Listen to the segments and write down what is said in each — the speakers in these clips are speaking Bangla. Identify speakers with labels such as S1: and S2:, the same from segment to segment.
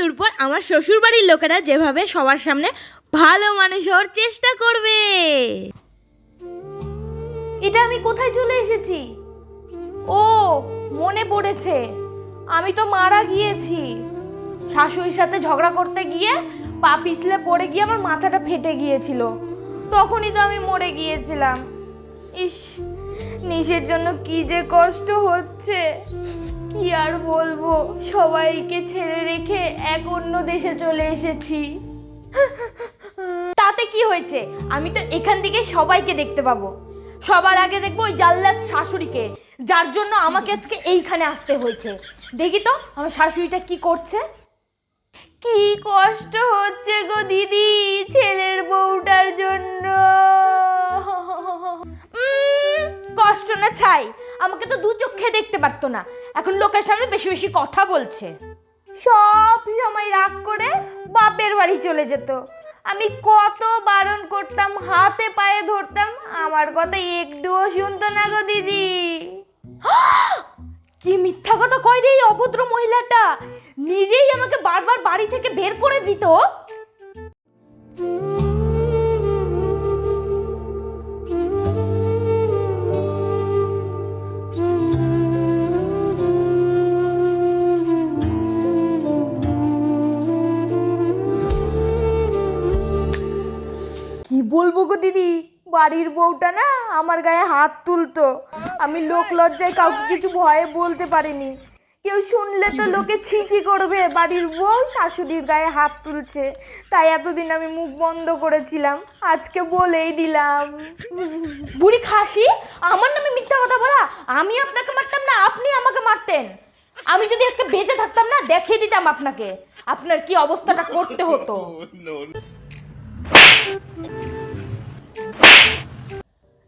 S1: মৃত্যুর পর আমার শ্বশুর বাড়ির লোকেরা যেভাবে সবার সামনে ভালো মানুষ হওয়ার চেষ্টা করবে।
S2: এটা আমি কোথায় চলে এসেছি? ও, মনে পড়েছে। আমি তো মারা গিয়েছি। শাশুড়ির সাথে ঝগড়া করতে গিয়ে পা পিছলে পড়ে গিয়ে আমার মাথাটা ফেটে গিয়েছিল। তখনই তো আমি মরে গিয়েছিলাম। ইস, নিশের জন্য কি যে কষ্ট হচ্ছে। কি আর বলব? সবাইকে ছেড়ে রেখে এক অন্য দেশে চলে এসেছি। তাতে কি হয়েছে? আমি তো এখান থেকে সবাইকে দেখতে পাবো। সবার আগে দেখব ওই জাল্লাদ শাশুড়িকে, যার জন্য আমাকে আজকে এইখানে আসতে হয়েছে। দেখি তো, আমার শাশুড়িটা কি করছে? কি কষ্ট হচ্ছে গো দিদি ছেলের বউটার জন্য। কষ্ট না ছাই, আমাকে তো দু চোখে দেখতে পারতো না। এখন লোকের সামনে বেশি বেশি কথা বলছে। সব সময় রাগ করে বাপের বাড়ি চলে যেত। আমি কত বারণ করতাম, হাতে পায়ে ধরতাম, আমার কথা একটুও শুনতো না গো দিদি। কি মিথ্যা কথা কয় রে এই অভদ্র মহিলাটা? নিজেই আমাকে বারবার বাড়ি থেকে বের করে দিত। বাড়ির বউটা না আমার গায়ে হাত তুলতো। আমি লোক লজ্জায় কাউকে কিছু ভয়ে বলতে পারিনি। কেউ শুনলে তো লোকে ছিচি করবে বাড়ির বউ শাশুড়ির গায়ে হাত তুলছে। তাই এতদিন আমি মুখ বন্ধ করেছিলাম আজকে বলেই দিলাম। বুড়ি খাসি আমার নামে মিথ্যা কথা বলা? আমি আপনাকে মারতাম না আপনি আমাকে মারতেন। আমি যদি আজকে বেঁচে থাকতাম না দেখিয়ে দিতাম আপনাকে। আপনার কি অবস্থাটা করতে হতো?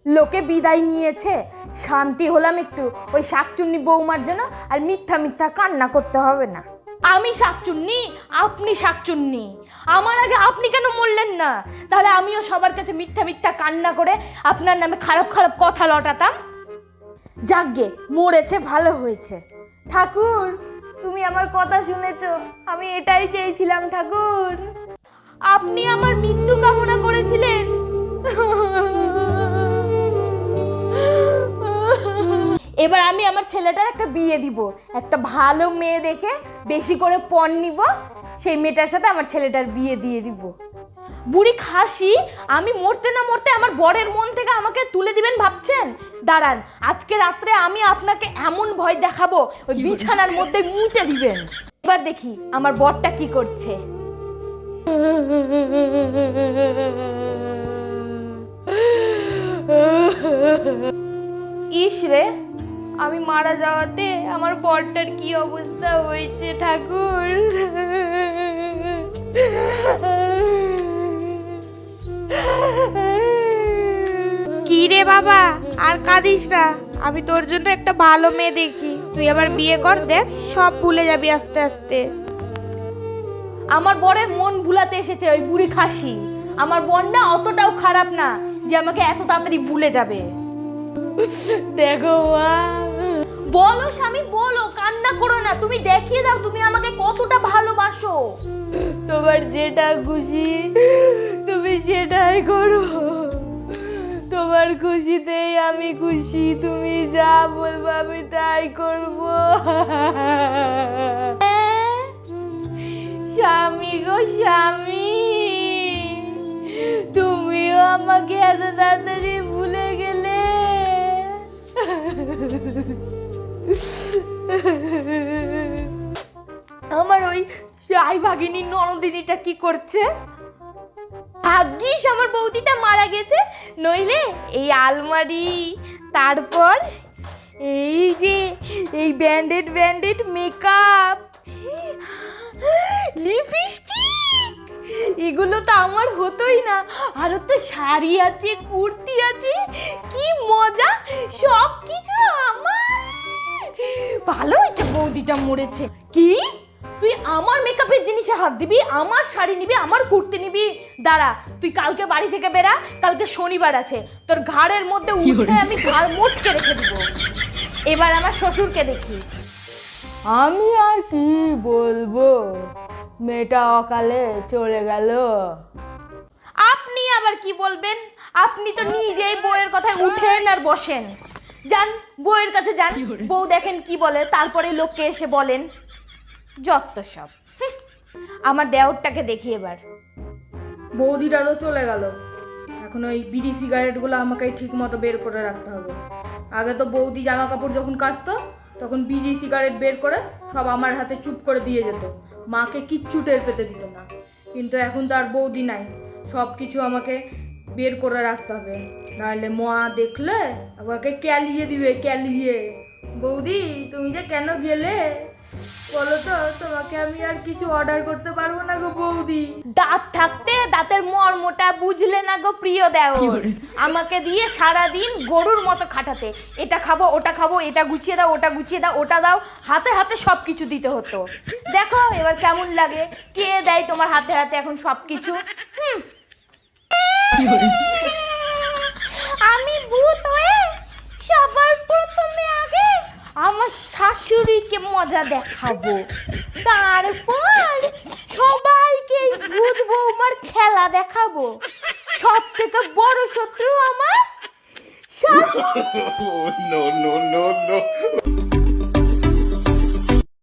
S2: লোকে বিদায় নিয়েছে। শান্তি হলাম একটু। ওই শাকচুন্নি বৌমার জন্য আর মিথ্যা মিথ্যা কান্না করতে হবে না। আমি শাকচুন্নি আপনি শাকচুন্নি। আমার আগে আপনি কেন মরলেন না? তাহলে আমিও সবার কাছে মিথ্যা মিথ্যা কান্না করে আপনার নামে খারাপ খারাপ কথা লটাতাম। যাকগে মরেছে ভালো হয়েছে। ঠাকুর তুমি আমার কথা শুনেছো। আমি এটাই চেয়েছিলাম ঠাকুর। আপনি আমার মৃত্যু কামনা করেছিলেন। এবার আমি আমার ছেলেটার একটা বিয়ে দিব। একটা ভালো মেয়ে দেখে বেশি করে পণ নিব সেই মেয়েটার সাথে আমার ছেলেটার বিয়ে দিয়ে দিব। বুড়ি খাসি আমি মরতে না মরতে আমার বরের মন থেকে আমাকে তুলে দিবেন ভাবছেন? দাঁড়ান আজকে রাত্রে আমি আপনাকে এমন ভয় দেখাবো ওই বিছানার মধ্যে মুতে দিবেন। এবার দেখি আমার বরটা কি করছে। ইস রে। আমি মারা যাওয়াতে আমার বরটার কি অবস্থা হয়েছে ঠাকুর?
S3: কি রে বাবা? আর কাঁদিস না। আমি তোর জন্য একটা ভালো মেয়ে দেখছি। তুই আবার বিয়ে কর দেখ সব ভুলে যাবি আস্তে আস্তে।
S2: আমার বরের মন ভুলাতে এসেছে ওই বুড়ি খাসি। আমার বোন না অতটাও খারাপ না যে আমাকে এত তাড়াতাড়ি ভুলে যাবে। দেখো মা। বলো স্বামী, বলো, কান্না করো না। তুমি দেখিয়ে দাও, তুমি আমাকে কতটা ভালোবাসো। তোমার যেটা খুশি, তুমি সেটাই করো। তোমার খুশিতেই আমি খুশি, তুমি যা বলব আমি তাই করব। স্বামী গো স্বামী, তুমিও আমাকে এত তাড়াতাড়ি ভুলে গেলে। আমার ওই সাই ভাগিনী ননদিনীটা কি করছে? ভাগ্যিস আমার বৌদিটা মারা গেছে, নইলে এই আলমারি, তারপর এই যে এই ব্যান্ডেড ব্যান্ডেড মেকআপ, লিপস্টিক, এগুলো তো আমার হতোই না। আরও তো শাড়ি আছে, কুর্তি আছে, কি মজা! হয়েছে মরেছে। কি? তুই আমার মেকআপের জিনিসে হাত দিবি আমার শাড়ি নিবি আমার কুর্তি নিবি? দাঁড়া তুই কালকে বাড়ি থেকে বেরা কালকে শনিবার আছে। তোর ঘাড়ের মধ্যে উঠে আমি ঘাড় মোটকে রেখে দিব। এবার আমার শ্বশুরকে দেখি। আমি আর কি বলব? মেয়েটা অকালে চলে গেল। আপনি আবার কি বলবেন? আপনি তো নিজেই বউয়ের কথায় উঠেন আর বসেন। যান বউয়ের কাছে যান। বউ দেখেন কি বলে তারপরে লোককে এসে বলেন যত সব। আমার দেওরটাকে দেখি এবার।
S4: বৌদিটা তো চলে গেল। এখন ওই বিড়ি সিগারেটগুলো আমাকে ঠিক মতো বের করে রাখতে হবে। আগে তো বৌদি জামা কাপড় যখন কাচতো তখন বিড়ি সিগারেট বের করে সব আমার হাতে চুপ করে দিয়ে যেত। মাকে কিচ্ছু টের পেতে দিত না। কিন্তু এখন তো আর বৌদি নাই। সব কিছু আমাকে বের করে রাখতে হবে। নাহলে মা দেখলে আমাকে ক্যালিয়ে দিবে ক্যালিয়ে। বৌদি তুমি যে কেন গেলে? বলো তো তোমাকে আমি আর কিছু অর্ডার করতে পারব না গো বৌদি।
S2: দাঁত থাকতে দাঁতের মর্মটা বুঝলে না গো প্রিয় দেওর। আমাকে দিয়ে সারা দিন গরুর মতো খাটাতে। এটা খাব ওটা খাব এটা গুছিয়ে দাও ওটা গুছিয়ে দাও ওটা দাও। হাতে হাতে সব কিছু দিতে হতো। দেখো এবার কেমন লাগে। কে দেয় তোমার হাতে হাতে এখন সব কিছু আমি ভূত হয়ে সবার প্রথমে আগে আমার শাশুড়িকে মজা দেখাবো তারপর সবাইকে ভূত বৌমার খেলা দেখাবো সব থেকে বড় শত্রু আমার
S5: no, no, no.